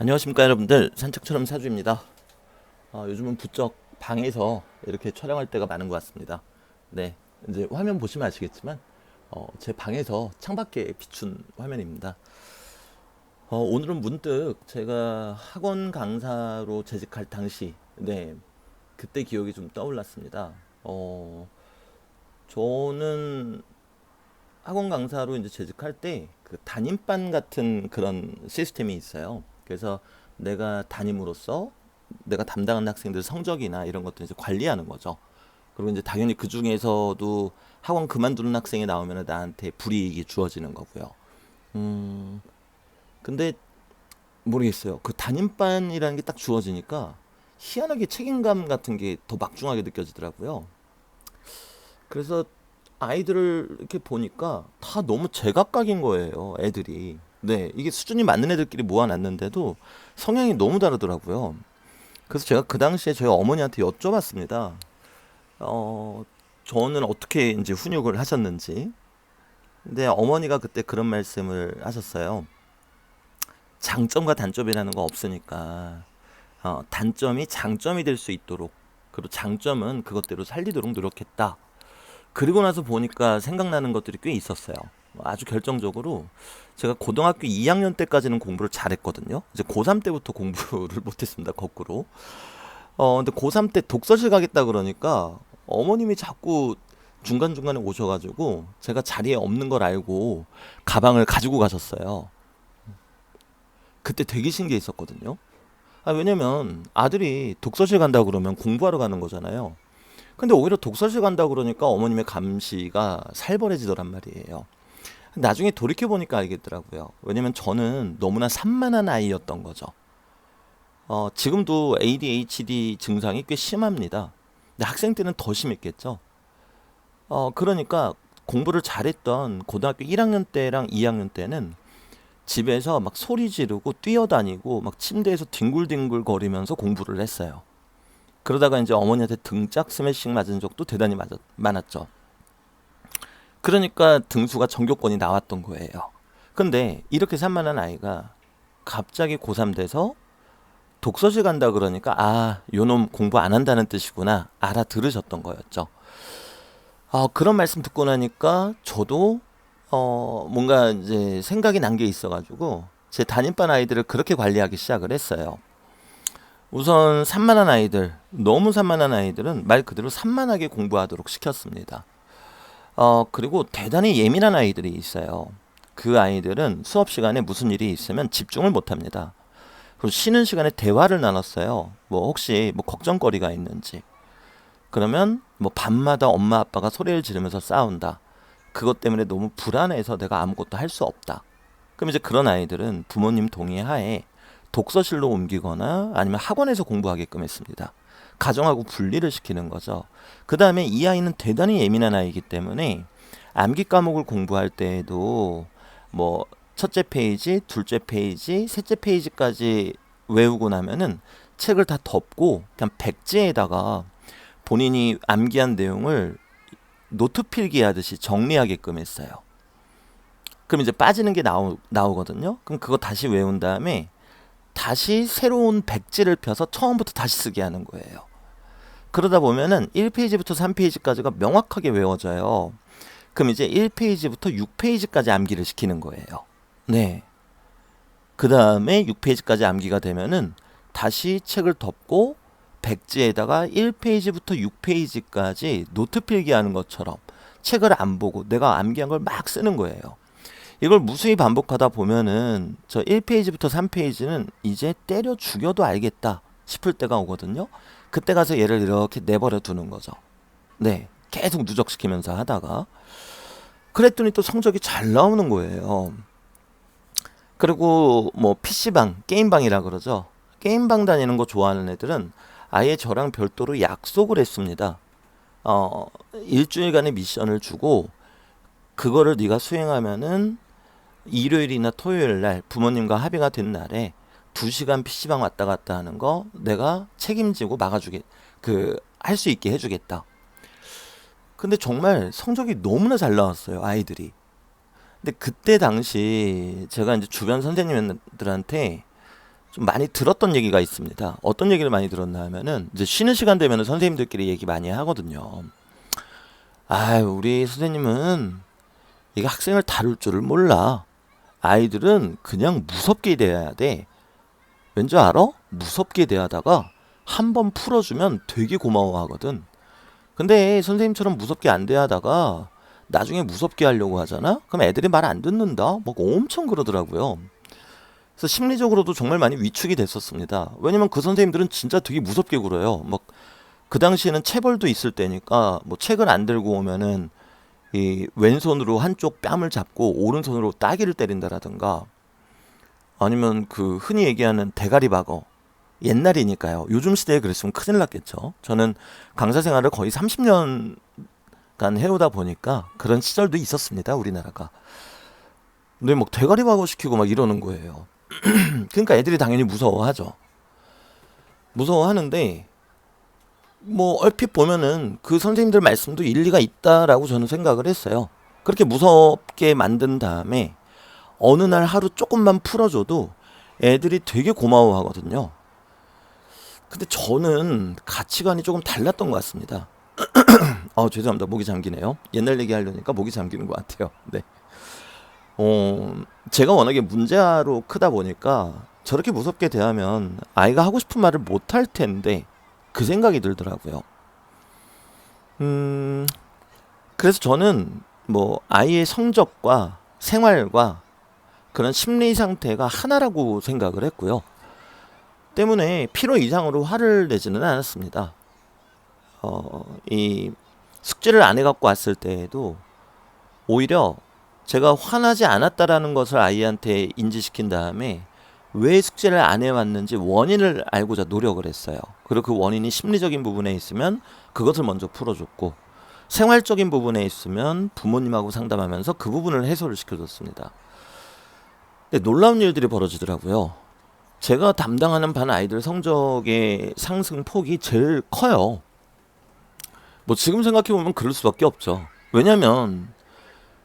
안녕하십니까 여러분들. 산책처럼 사주입니다. 어, 요즘은 부쩍 방에서 이렇게 촬영할 때가 많은 것 같습니다. 네 이제 화면 보시면 아시겠지만 어, 제 방에서 창밖에 비춘 화면입니다. 어, 오늘은 문득 제가 학원 강사로 재직할 당시 네 그때 기억이 좀 떠올랐습니다. 어, 저는 학원 강사로 이제 재직할 때 그 담임반 같은 그런 시스템이 있어요. 그래서 내가 담임으로서 내가 담당하는 학생들 성적이나 이런 것들 이제 관리하는 거죠. 그리고 이제 당연히 그 중에서도 학원 그만두는 학생이 나오면 나한테 불이익이 주어지는 거고요. 음, 근데 모르겠어요. 그 담임반이라는 게 딱 주어지니까 희한하게 책임감 같은 게 더 막중하게 느껴지더라고요. 그래서 아이들을 이렇게 보니까 다 너무 제각각인 거예요, 애들이. 네, 이게 수준이 맞는 애들끼리 모아놨는데도 성향이 너무 다르더라고요. 그래서 제가 그 당시에 저희 어머니한테 여쭤봤습니다. 어, 저는 어떻게 이제 훈육을 하셨는지. 근데 어머니가 그때 그런 말씀을 하셨어요. 장점과 단점이라는 거 없으니까, 어, 단점이 장점이 될 수 있도록, 그리고 장점은 그것대로 살리도록 노력했다. 그리고 나서 보니까 생각나는 것들이 꽤 있었어요. 아주 결정적으로 제가 고등학교 2학년 때까지는 공부를 잘했거든요. 이제 고3 때부터 공부를 못했습니다. 거꾸로. 어, 근데 고3 때 독서실 가겠다 그러니까 어머님이 자꾸 중간중간에 오셔가지고 제가 자리에 없는 걸 알고 가방을 가지고 가셨어요. 그때 되게 신기했었거든요. 아, 왜냐면 아들이 독서실 간다 그러면 공부하러 가는 거잖아요. 근데 오히려 독서실 간다 그러니까 어머님의 감시가 살벌해지더란 말이에요. 나중에 돌이켜 보니까 알겠더라고요. 왜냐면 저는 너무나 산만한 아이였던 거죠. 어, 지금도 ADHD 증상이 꽤 심합니다. 근데 학생 때는 더 심했겠죠. 어, 그러니까 공부를 잘했던 고등학교 1학년 때랑 2학년 때는 집에서 막 소리 지르고 뛰어다니고 막 침대에서 뒹굴뒹굴 거리면서 공부를 했어요. 그러다가 이제 어머니한테 등짝 스매싱 맞은 적도 대단히 맞았, 많았죠. 그러니까 등수가 전교권이 나왔던 거예요. 근데 이렇게 산만한 아이가 갑자기 고3 돼서 독서실 간다 그러니까 아, 요놈 공부 안 한다는 뜻이구나 알아들으셨던 거였죠. 어, 그런 말씀 듣고 나니까 저도 어, 뭔가 이제 생각이 난 게 있어 가지고 제 담임반 아이들을 그렇게 관리하기 시작을 했어요. 우선 산만한 아이들, 너무 산만한 아이들은 말 그대로 산만하게 공부하도록 시켰습니다. 어, 그리고 대단히 예민한 아이들이 있어요. 그 아이들은 수업 시간에 무슨 일이 있으면 집중을 못 합니다. 그리고 쉬는 시간에 대화를 나눴어요. 뭐 혹시 뭐 걱정거리가 있는지. 그러면 뭐 밤마다 엄마 아빠가 소리를 지르면서 싸운다. 그것 때문에 너무 불안해서 내가 아무것도 할 수 없다. 그럼 이제 그런 아이들은 부모님 동의 하에 독서실로 옮기거나 아니면 학원에서 공부하게끔 했습니다. 가정하고 분리를 시키는 거죠. 그 다음에 이 아이는 대단히 예민한 아이이기 때문에 암기 과목을 공부할 때에도 뭐 첫째 페이지, 둘째 페이지, 셋째 페이지까지 외우고 나면은 책을 다 덮고 그냥 백지에다가 본인이 암기한 내용을 노트 필기하듯이 정리하게끔 했어요. 그럼 이제 빠지는 게 나오, 나오거든요. 그럼 그거 다시 외운 다음에 다시 새로운 백지를 펴서 처음부터 다시 쓰게 하는 거예요. 그러다 보면은 1페이지부터 3페이지까지가 명확하게 외워져요. 그럼 이제 1페이지부터 6페이지까지 암기를 시키는 거예요. 네. 그 다음에 6페이지까지 암기가 되면은 다시 책을 덮고 백지에다가 1페이지부터 6페이지까지 노트 필기 하는 것처럼 책을 안 보고 내가 암기한 걸 막 쓰는 거예요. 이걸 무수히 반복하다 보면은 저 1페이지부터 3페이지는 이제 때려 죽여도 알겠다 싶을 때가 오거든요. 그때 가서 얘를 이렇게 내버려 두는 거죠. 네. 계속 누적시키면서 하다가 그랬더니 또 성적이 잘 나오는 거예요. 그리고 뭐 PC방, 게임방이라 그러죠. 게임방 다니는 거 좋아하는 애들은 아예 저랑 별도로 약속을 했습니다. 어, 일주일간의 미션을 주고 그거를 네가 수행하면은 일요일이나 토요일 날 부모님과 합의가 된 날에 2시간 PC방 왔다 갔다 하는 거 내가 책임지고 막아주게 그 할 수 있게 해주겠다. 근데 정말 성적이 너무나 잘 나왔어요 아이들이. 근데 그때 당시 제가 이제 주변 선생님들한테 좀 많이 들었던 얘기가 있습니다. 어떤 얘기를 많이 들었나 하면은 이제 쉬는 시간 되면은 선생님들끼리 얘기 많이 하거든요. 아, 우리 선생님은 이게 학생을 다룰 줄을 몰라. 아이들은 그냥 무섭게 대해야 돼. 왠지 알아? 무섭게 대하다가 한 번 풀어주면 되게 고마워하거든. 근데 선생님처럼 무섭게 안 대하다가 나중에 무섭게 하려고 하잖아? 그럼 애들이 말 안 듣는다? 막 엄청 그러더라고요. 그래서 심리적으로도 정말 많이 위축이 됐었습니다. 왜냐면 그 선생님들은 진짜 되게 무섭게 굴어요. 막 그 당시에는 체벌도 있을 때니까 뭐 책을 안 들고 오면은 이 왼손으로 한쪽 뺨을 잡고 오른손으로 따귀를 때린다라든가 아니면 그 흔히 얘기하는 대가리 박어 옛날이니까요. 요즘 시대에 그랬으면 큰일 났겠죠. 저는 강사 생활을 거의 30년간 해오다 보니까 그런 시절도 있었습니다. 우리나라가. 근데 막 대가리 박어 시키고 막 이러는 거예요. 그러니까 애들이 당연히 무서워하죠. 무서워하는데 뭐 얼핏 보면은 그 선생님들 말씀도 일리가 있다라고 저는 생각을 했어요. 그렇게 무섭게 만든 다음에 어느 날 하루 조금만 풀어줘도 애들이 되게 고마워하거든요. 근데 저는 가치관이 조금 달랐던 것 같습니다. 어, 죄송합니다. 목이 잠기네요. 옛날 얘기 하려니까 목이 잠기는 것 같아요. 네. 어, 제가 워낙에 문제아로 크다 보니까 저렇게 무섭게 대하면 아이가 하고 싶은 말을 못 할 텐데 그 생각이 들더라고요. 음, 그래서 저는 뭐 아이의 성적과 생활과 그런 심리 상태가 하나라고 생각을 했고요. 때문에 필요 이상으로 화를 내지는 않았습니다. 어, 이 숙제를 안 해갖고 왔을 때에도 오히려 제가 화나지 않았다라는 것을 아이한테 인지시킨 다음에 왜 숙제를 안 해왔는지 원인을 알고자 노력을 했어요. 그리고 그 원인이 심리적인 부분에 있으면 그것을 먼저 풀어줬고 생활적인 부분에 있으면 부모님하고 상담하면서 그 부분을 해소를 시켜줬습니다. 근데 놀라운 일들이 벌어지더라고요. 제가 담당하는 반 아이들 성적의 상승 폭이 제일 커요. 뭐 지금 생각해 보면 그럴 수밖에 없죠. 왜냐면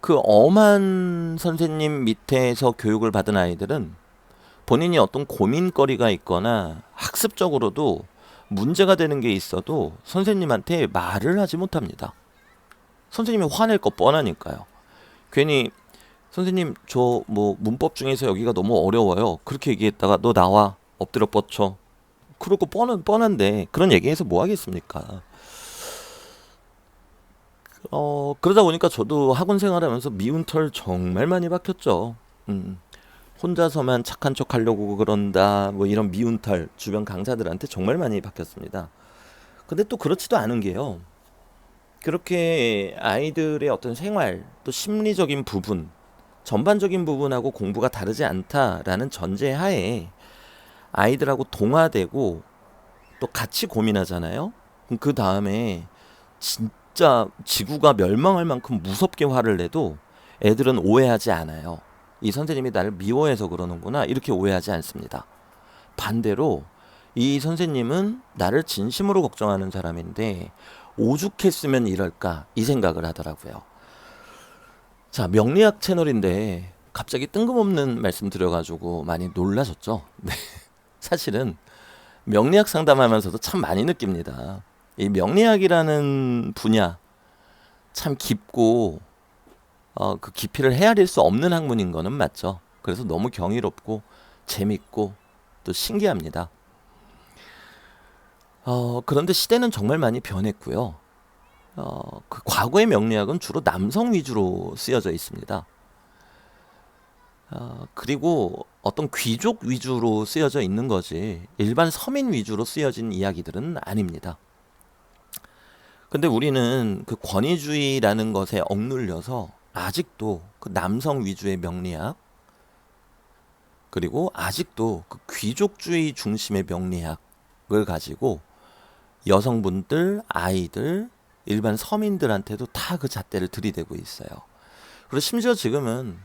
그 엄한 선생님 밑에서 교육을 받은 아이들은 본인이 어떤 고민거리가 있거나 학습적으로도 문제가 되는 게 있어도 선생님한테 말을 하지 못합니다. 선생님이 화낼 거 뻔하니까요. 괜히 선생님 저 뭐 문법 중에서 여기가 너무 어려워요. 그렇게 얘기했다가 너 나와 엎드려 뻗쳐. 거 뻔한 뻔한데 그런 얘기해서 뭐 하겠습니까? 어 그러다 보니까 저도 학원 생활하면서 미운 털 정말 많이 박혔죠. 음. 혼자서만 착한 척 하려고 그런다. 뭐 이런 미운 털 주변 강사들한테 정말 많이 박혔습니다. 근데 또 그렇지도 않은 게요. 그렇게 아이들의 어떤 생활 또 심리적인 부분 전반적인 부분하고 공부가 다르지 않다라는 전제 하에 아이들하고 동화되고 또 같이 고민하잖아요. 그 다음에 진짜 지구가 멸망할 만큼 무섭게 화를 내도 애들은 오해하지 않아요. 이 선생님이 나를 미워해서 그러는구나 이렇게 오해하지 않습니다. 반대로 이 선생님은 나를 진심으로 걱정하는 사람인데 오죽했으면 이럴까 이 생각을 하더라고요. 자 명리학 채널인데 갑자기 뜬금없는 말씀 드려가지고 많이 놀라셨죠? 네. 사실은 명리학 상담하면서도 참 많이 느낍니다. 이 명리학이라는 분야 참 깊고 어, 그 깊이를 헤아릴 수 없는 학문인 거는 맞죠. 그래서 너무 경이롭고 재밌고 또 신기합니다. 어, 그런데 시대는 정말 많이 변했고요. 어, 그 과거의 명리학은 주로 남성 위주로 쓰여져 있습니다. 어, 그리고 어떤 귀족 위주로 쓰여져 있는 거지 일반 서민 위주로 쓰여진 이야기들은 아닙니다. 근데 우리는 그 권위주의라는 것에 억눌려서 아직도 그 남성 위주의 명리학 그리고 아직도 그 귀족주의 중심의 명리학을 가지고 여성분들, 아이들, 일반 서민들한테도 다 그 잣대를 들이대고 있어요. 그리고 심지어 지금은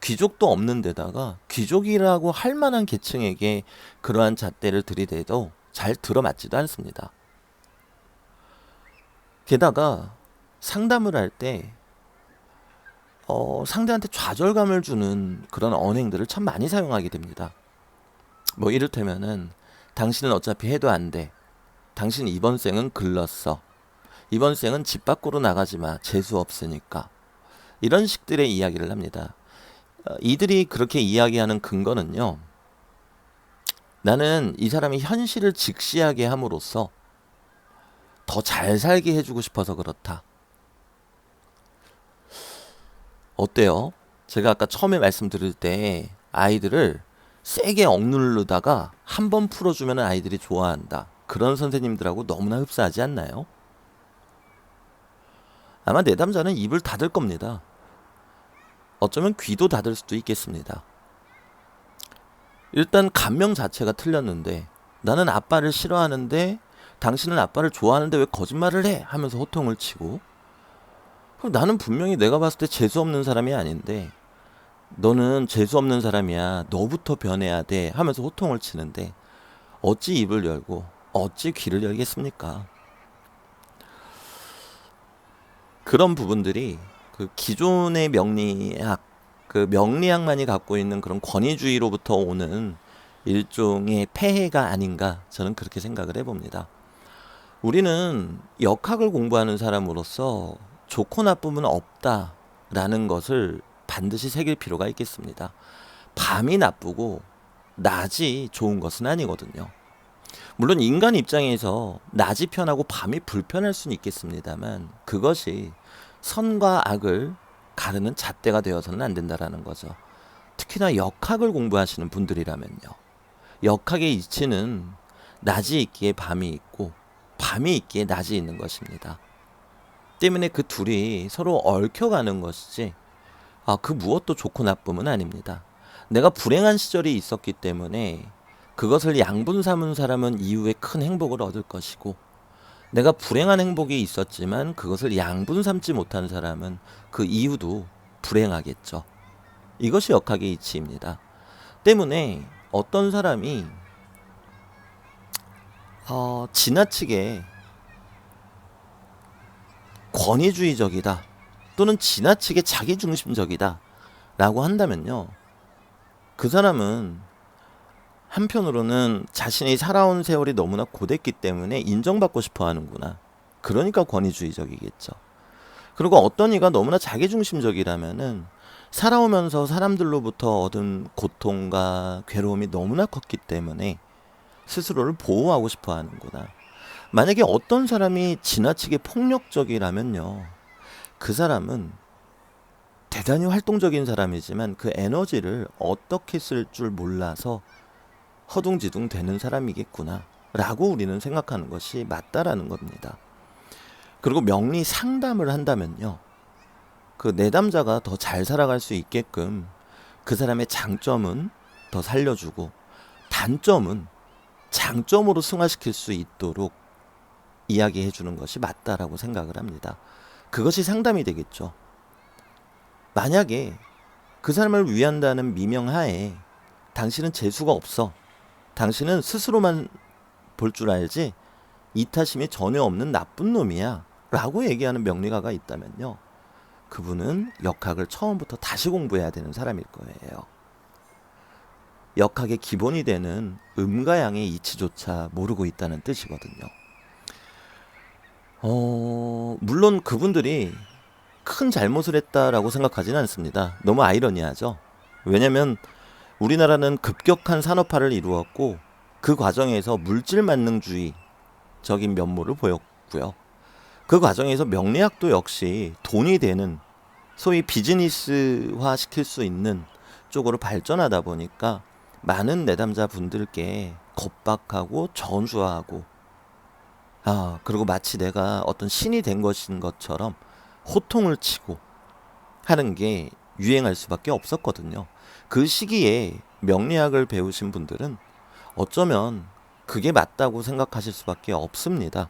귀족도 없는 데다가 귀족이라고 할 만한 계층에게 그러한 잣대를 들이대도 잘 들어맞지도 않습니다. 게다가 상담을 할때 어, 상대한테 좌절감을 주는 그런 언행들을 참 많이 사용하게 됩니다. 뭐 이를테면은 당신은 어차피 해도 안 돼. 당신 이번 생은 글렀어. 이번 생은 집 밖으로 나가지 마. 재수 없으니까. 이런 식들의 이야기를 합니다. 어, 이들이 그렇게 이야기하는 근거는요. 나는 이 사람이 현실을 직시하게 함으로써 더 잘 살게 해주고 싶어서 그렇다. 어때요? 제가 아까 처음에 말씀드릴 때 아이들을 세게 억누르다가 한 번 풀어주면 아이들이 좋아한다. 그런 선생님들하고 너무나 흡사하지 않나요? 아마 내담자는 입을 닫을 겁니다. 어쩌면 귀도 닫을 수도 있겠습니다. 일단 감명 자체가 틀렸는데 나는 아빠를 싫어하는데 당신은 아빠를 좋아하는데 왜 거짓말을 해? 하면서 호통을 치고 그럼 나는 분명히 내가 봤을 때 재수 없는 사람이 아닌데 너는 재수 없는 사람이야. 너부터 변해야 돼. 하면서 호통을 치는데 어찌 입을 열고 어찌 귀를 열겠습니까? 그런 부분들이 그 기존의 명리학, 그 명리학만이 갖고 있는 그런 권위주의로부터 오는 일종의 폐해가 아닌가 저는 그렇게 생각을 해봅니다. 우리는 역학을 공부하는 사람으로서 좋고 나쁨은 없다라는 것을 반드시 새길 필요가 있겠습니다. 밤이 나쁘고 낮이 좋은 것은 아니거든요. 물론 인간 입장에서 낮이 편하고 밤이 불편할 수는 있겠습니다만 그것이 선과 악을 가르는 잣대가 되어서는 안 된다라는 거죠. 특히나 역학을 공부하시는 분들이라면요. 역학의 이치는 낮이 있기에 밤이 있고 밤이 있기에 낮이 있는 것입니다. 때문에 그 둘이 서로 얽혀가는 것이지 아, 그 무엇도 좋고 나쁨은 아닙니다. 내가 불행한 시절이 있었기 때문에 그것을 양분 삼은 사람은 이후에 큰 행복을 얻을 것이고 내가 불행한 행복이 있었지만 그것을 양분 삼지 못한 사람은 그 이후도 불행하겠죠. 이것이 역학의 이치입니다. 때문에 어떤 사람이 어, 지나치게 권위주의적이다 또는 지나치게 자기중심적이다 라고 한다면요. 그 사람은 한편으로는 자신이 살아온 세월이 너무나 고됐기 때문에 인정받고 싶어 하는구나. 그러니까 권위주의적이겠죠. 그리고 어떤 이가 너무나 자기중심적이라면은 살아오면서 사람들로부터 얻은 고통과 괴로움이 너무나 컸기 때문에 스스로를 보호하고 싶어 하는구나. 만약에 어떤 사람이 지나치게 폭력적이라면요. 그 사람은 대단히 활동적인 사람이지만 그 에너지를 어떻게 쓸 줄 몰라서 허둥지둥 되는 사람이겠구나. 라고 우리는 생각하는 것이 맞다라는 겁니다. 그리고 명리 상담을 한다면요. 그 내담자가 더 잘 살아갈 수 있게끔 그 사람의 장점은 더 살려주고 단점은 장점으로 승화시킬 수 있도록 이야기해 주는 것이 맞다라고 생각을 합니다. 그것이 상담이 되겠죠. 만약에 그 사람을 위한다는 미명하에 당신은 재수가 없어. 당신은 스스로만 볼 줄 알지 이타심이 전혀 없는 나쁜 놈이야. 라고 얘기하는 명리가가 있다면요. 그분은 역학을 처음부터 다시 공부해야 되는 사람일 거예요. 역학의 기본이 되는 음과 양의 이치조차 모르고 있다는 뜻이거든요. 어, 물론 그분들이 큰 잘못을 했다라고 생각하지는 않습니다. 너무 아이러니하죠. 왜냐면 우리나라는 급격한 산업화를 이루었고 그 과정에서 물질 만능주의적인 면모를 보였고요. 그 과정에서 명리학도 역시 돈이 되는 소위 비즈니스화 시킬 수 있는 쪽으로 발전하다 보니까 많은 내담자 분들께 겁박하고 전수하고 아, 그리고 마치 내가 어떤 신이 된 것인 것처럼 호통을 치고 하는 게 유행할 수밖에 없었거든요. 그 시기에 명리학을 배우신 분들은 어쩌면 그게 맞다고 생각하실 수밖에 없습니다.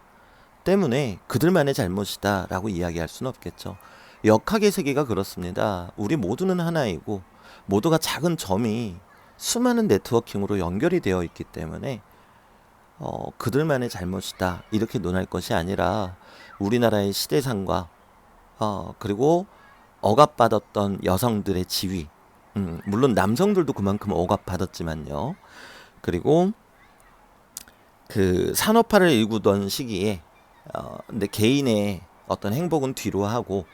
때문에 그들만의 잘못이다 라고 이야기할 수는 없겠죠. 역학의 세계가 그렇습니다. 우리 모두는 하나이고 모두가 작은 점이 수많은 네트워킹으로 연결이 되어 있기 때문에 어, 그들만의 잘못이다 이렇게 논할 것이 아니라 우리나라의 시대상과 어, 그리고 억압받았던 여성들의 지위 음, 물론 남성들도 그만큼 억압받았지만요 그리고 그 산업화를 일구던 시기에 어, 근데 개인의 어떤 행복은 뒤로 하고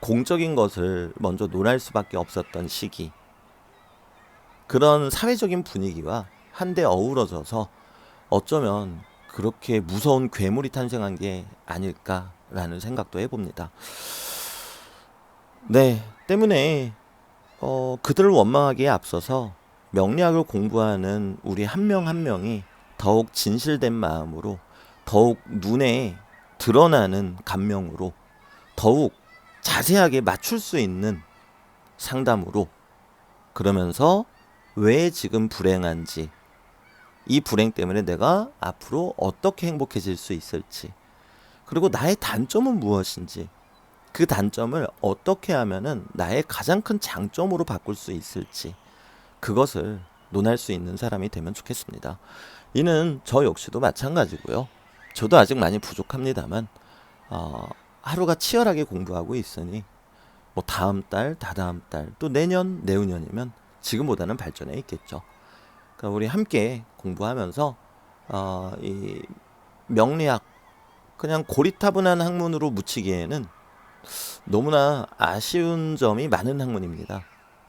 공적인 것을 먼저 논할 수밖에 없었던 시기. 그런 사회적인 분위기와 한데 어우러져서 어쩌면 그렇게 무서운 괴물이 탄생한 게 아닐까라는 생각도 해봅니다. 네, 때문에 어, 그들을 원망하기에 앞서서 명리학을 공부하는 우리 한명한 명이 더욱 진실된 마음으로 더욱 눈에 드러나는 감명으로 더욱 자세하게 맞출 수 있는 상담으로 그러면서 왜 지금 불행한지 이 불행 때문에 내가 앞으로 어떻게 행복해질 수 있을지 그리고 나의 단점은 무엇인지 그 단점을 어떻게 하면은 나의 가장 큰 장점으로 바꿀 수 있을지 그것을 논할 수 있는 사람이 되면 좋겠습니다. 이는 저 역시도 마찬가지고요. 저도 아직 많이 부족합니다만 어, 하루가 치열하게 공부하고 있으니 뭐 다음 달, 다다음 달, 또 내년, 내후년이면 지금보다는 발전해 있겠죠. 그러니까 우리 함께 공부하면서 어, 이 명리학 그냥 고리타분한 학문으로 묻히기에는 너무나 아쉬운 점이 많은 학문입니다.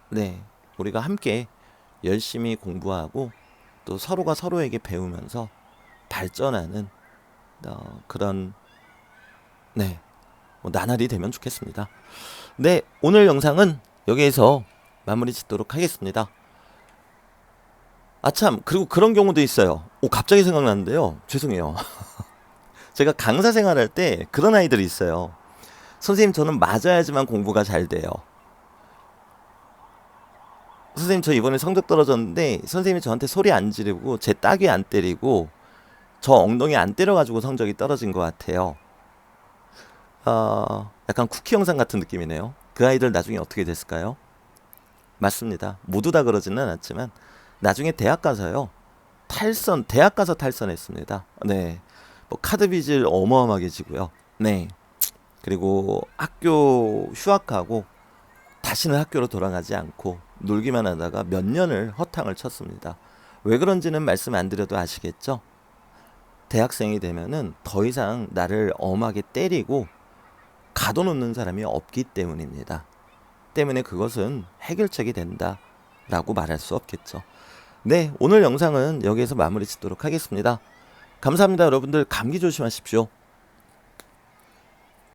네, 우리가 함께 열심히 공부하고 또 서로가 서로에게 배우면서 발전하는 어, 그런 네 뭐 나날이 되면 좋겠습니다. 네, 오늘 영상은 여기에서 마무리 짓도록 하겠습니다. 아참 그리고 그런 경우도 있어요. 오 갑자기 생각났는데요. 죄송해요. 제가 강사 생활할 때 그런 아이들이 있어요. 선생님 저는 맞아야지만 공부가 잘 돼요. 선생님 저 이번에 성적 떨어졌는데 선생님이 저한테 소리 안 지르고 제 따귀 안 때리고 저 엉덩이 안 때려가지고 성적이 떨어진 것 같아요. 어, 약간 쿠키 영상 같은 느낌이네요. 그 아이들 나중에 어떻게 됐을까요? 맞습니다. 모두 다 그러지는 않았지만 나중에 대학 가서요. 탈선 대학 가서 탈선했습니다. 네. 뭐 카드 빚을 어마어마하게 지고요. 네. 그리고 학교 휴학하고 다시는 학교로 돌아가지 않고 놀기만 하다가 몇 년을 허탕을 쳤습니다. 왜 그런지는 말씀 안 드려도 아시겠죠? 대학생이 되면은 더 이상 나를 엄하게 때리고 가둬놓는 사람이 없기 때문입니다. 때문에 그것은 해결책이 된다라고 말할 수 없겠죠. 네, 오늘 영상은 여기에서 마무리 짓도록 하겠습니다. 감사합니다, 여러분들. 감기 조심하십시오.